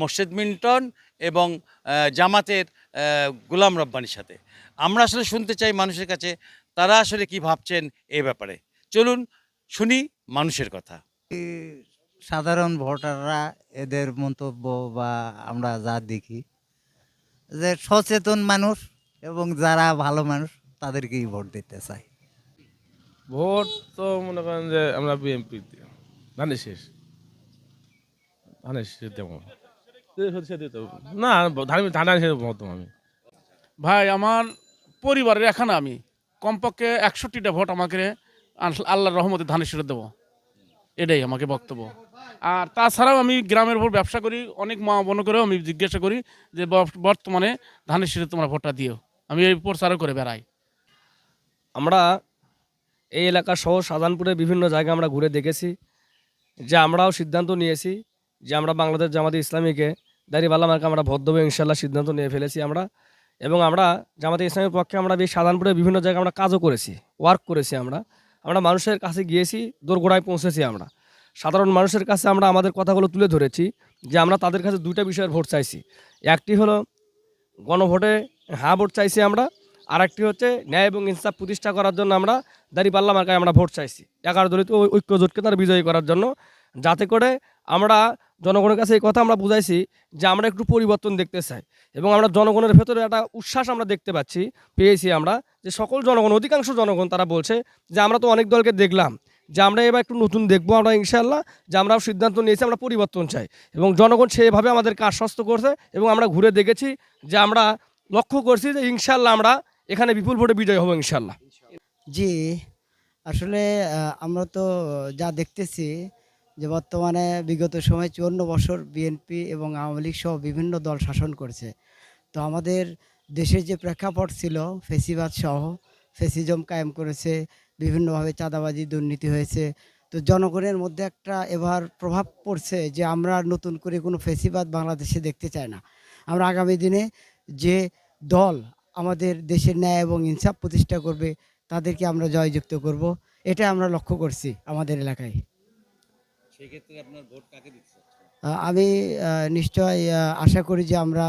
মোর্শেদ মিন্টন এবং জামাতের গোলাম রব্বানির সাথে। আমরা আসলে শুনতে চাই মানুষের কাছে তারা আসলে কি ভাবছেন এ ব্যাপারে। চলুন শুনি মানুষের কথা। সাধারণ ভোটাররা এদের মন্তব্য বা আমরা যা দেখি যে সচেতন মানুষ এবং যারা ভালো মানুষ তাদেরকেই ভোট দিতে চায়। ভোট তো মনে করেন যে আমরা বিএনপি ধানের শেষ। ধানের শেষ দেবো সে দিতে হবে। না ধান আমি। ভাই আমার পরিবারের এখানে আমি কমপক্ষে একষট্টিটা ভোট আমাকে আল- আল্লাহর রহমতে ধানের শিরে দেবো। এটাই আমাকে বক্তব্য। আর তাছাড়াও আমি গ্রামের উপর ব্যবসা করি অনেক মা বোন করেও আমি জিজ্ঞাসা করি যে বর্তমানে ধানের শিরে তোমরা ভোটটা দিও। আমি এই প্রচারও করে বেড়াই। আমরা এই এলাকা সহ শাহজাহানপুরের বিভিন্ন জায়গা আমরা ঘুরে দেখেছি যে আমরাও সিদ্ধান্ত নিয়েছি যে আমরা বাংলাদেশ জামাতে ইসলামীকে দাঁড়িপাল্লা মার্কে আমরা ভোট দেবো, ইনশাল্লাহ সিদ্ধান্ত নিয়ে ফেলেছি আমরা। এবং আমরা জামাতে ইসলামের পক্ষে আমরা এই শাহজাহানপুরের বিভিন্ন জায়গায় আমরা কাজও করেছি ওয়ার্ক করেছি আমরা। আমরা মানুষের কাছে গিয়েছি, দোরগোড়ায় পৌঁছেছি আমরা। সাধারণ মানুষের কাছে আমরা আমাদের কথাগুলো তুলে ধরেছি যে আমরা তাদের কাছে দুইটা বিষয়ের ভোট চাইছি। একটি হলো গণভোটে হ্যাঁ ভোট চাইছি আমরা আর একটি হচ্ছে ন্যায় এবং ইনসাফ প্রতিষ্ঠা করার জন্য আমরা দাঁড়িপাল্লা মার্কায় আমরা ভোট চাইছি। এগারো দলিত ঐক্য জোটকে তার বিজয়ী করার জন্য যাতে করে আমরা জনগণের কাছে এই কথা আমরা বুঝাইছি যে আমরা একটু পরিবর্তন দেখতে চাই এবং আমরা জনগণের ভেতরে একটা উচ্ছ্বাস আমরা দেখতে পাচ্ছি, পেয়েছি আমরা যে সকল জনগণ, অধিকাংশ জনগণ তারা বলছে যে আমরা তো অনেক দলকে দেখলাম, যে আমরা এবার একটু নতুন দেখব আমরা ইনশাল্লাহ যে আমরাও সিদ্ধান্ত নিয়েছি আমরা পরিবর্তন চাই এবং জনগণ সেভাবে আমাদেরকে আশ্বস্ত করছে এবং আমরা ঘুরে দেখেছি যে আমরা লক্ষ্য করছি যে ইনশাল্লাহ আমরা এখানে বিপুল ভোটে বিজয় হব ইনশাল্লাহ জি, আসলে আমরা তো যা দেখতেছি যে বর্তমানে বিগত সময় চুয়ান্ন বছর বিএনপি এবং আওয়ামী লীগ সহ বিভিন্ন দল শাসন করছে। তো আমাদের দেশের যে প্রেক্ষাপট ছিল, ফেসিবাদ সহ ফেসিজম কায়েম করেছে, বিভিন্নভাবে চাঁদাবাজি দুর্নীতি হয়েছে, তো জনগণের মধ্যে একটা এবার প্রভাব পড়ছে যে আমরা নতুন করে কোনো ফেসিবাদ বাংলাদেশে দেখতে চাই না। আমরা আগামী দিনে যে দল আমাদের দেশের ন্যায় এবং ইনসাফ প্রতিষ্ঠা করবে, তাদেরকে আমরা জয়যুক্ত করব। এটা আমরা লক্ষ্য করছি আমাদের এলাকায়। আমি নিশ্চয় আশা করি যে আমরা